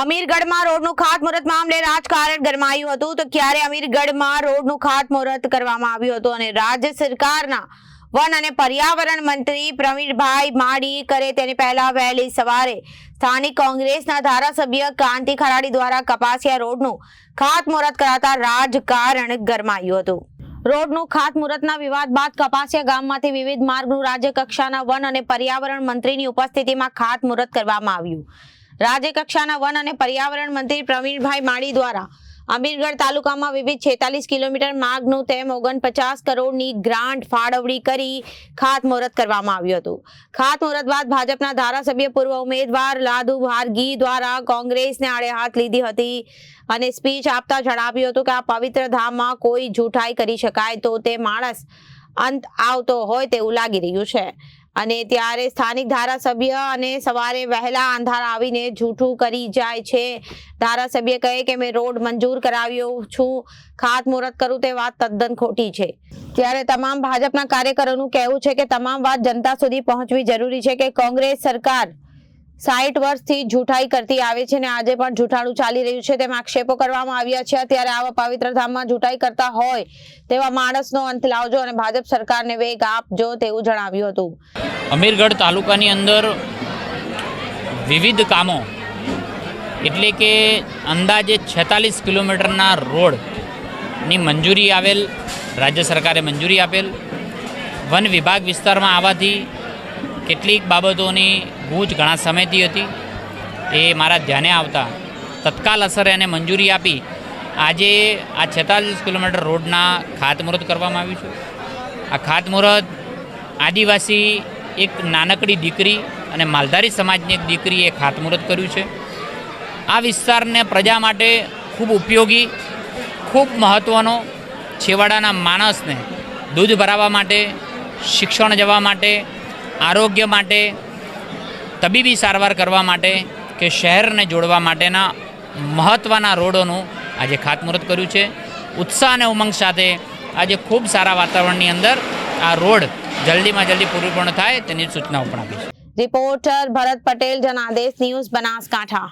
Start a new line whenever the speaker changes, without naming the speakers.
અમીરગઢમાં રોડનું ખાતમુહૂર્ત મામલે રાજકારણ ગરમાયું હતું. તો ક્યારે અમીરગઢમાં રોડનું ખાતમુહૂર્ત કરવામાં આવ્યું હતું અને રાજ્ય સરકારના વન અને પર્યાવરણ મંત્રી પ્રવીણભાઈ માડી કરે તેની પહેલા વહેલી સવારે સ્થાનિક કોંગ્રેસના ધારાસભ્ય કાંતિ ખરાડી દ્વારા કપાસિયા રોડનું ખાતમુહૂર્ત કરાતા રાજકારણ ગરમાયું હતું. રોડનું ખાતમુહૂર્તના વિવાદ બાદ કપાસિયા ગામમાંથી વિવિધ માર્ગનું રાજ્ય કક્ષાના વન અને પર્યાવરણ મંત્રીની ઉપસ્થિતિમાં ખાતમુહૂર્ત કરવામાં આવ્યું. રાજ્ય કક્ષાના વન અને પર્યાવરણ મંત્રી પ્રવીણભાઈ માળી દ્વારા અમીરગઢ તાલુકામાં વિવિધ છેતાલીસ કિલોમીટર માર્ગનું તેમ ઓગણપચાસ કરોડની ગ્રાન્ટ ફાળવણી કરી ખાતમુહૂર્ત કરવામાં આવ્યું હતું. ખાતમુહૂર્ત બાદ ભાજપના ધારાસભ્ય પૂર્વ ઉમેદવાર લાદુ ભારગી દ્વારા કોંગ્રેસને આડે હાથ લીધી હતી અને સ્પીચ આપતા જણાવ્યું હતું કે આ પવિત્ર ધામમાં કોઈ જૂઠાઈ કરી શકાય તો તે માણસ અંત આવતો હોય તેવું લાગી રહ્યું છે. અને ત્યારે સ્થાનિક ધારાસભ્ય અને સવારે વહેલા અંધાર આવીને જૂઠું કરી જાય છે. ધારાસભ્ય કહે કે, મેં રોડ મંજૂર કરાવ્યો છું. ખાતમુહૂર્ત કરું તે વાત તદ્દન ખોટી છે. ત્યારે તમામ ભાજપના કાર્યકરોનું કહેવું છે કે, તમામ વાત જનતા સુધી પહોંચવી જરૂરી છે કે, કોંગ્રેસ સરકાર સાઠ વર્ષથી જૂઠાઈ કરતી આવે છે અને આજે પણ જૂઠાણું ચાલી રહ્યું છે. તેમ આક્ષેપો કરવામાં આવ્યા છે. ત્યારે આવા પવિત્ર ધામમાં જૂઠાઈ કરતા હોય તેવા માણસનો અંત લાવજો અને ભાજપ સરકારને વેગ આપજો તેવું જણાવ્યું હતું.
અમીરગઢ તાલુકાની અંદર વિવિધ કામો, એટલે કે અંદાજે છેતાલીસ કિલોમીટરના રોડની મંજૂરી આવેલ, રાજ્ય સરકારે મંજૂરી આપેલ. વન વિભાગ વિસ્તારમાં આવવાથી કેટલીક બાબતોની ગૂંચ ઘણા સમયથી હતી. એ મારા ધ્યાને આવતા. તત્કાલ અસરે એને મંજૂરી આપી આજે આ છેતાલીસ કિલોમીટર રોડના ખાતમુહૂર્ત કરવામાં આવ્યું છે. આ ખાતમુહૂર્ત આદિવાસી એક નાનકડી દીકરી અને માલધારી સમાજની એક દીકરીએ ખાતમુહૂર્ત કર્યું છે. આ વિસ્તારને પ્રજા માટે ખૂબ ઉપયોગી, ખૂબ મહત્ત્વનો છેવાડાના માણસને દૂધ ભરાવવા માટે, શિક્ષણ જવા માટે, આરોગ્ય માટે તબીબી સારવાર કરવા માટે કે શહેરને જોડવા માટેના મહત્ત્વના રોડોનું આજે ખાતમુહૂર્ત કર્યું છે. ઉત્સાહ અને ઉમંગ સાથે આજે ખૂબ સારા વાતાવરણની અંદર આ રોડ જલ્દીમાં જલ્દી પૂરું પૂર્ણ થાય તેની સૂચનાઓ પણ આપી છે.
Reporter Bharat Patel, Janadesh news Banaskantha.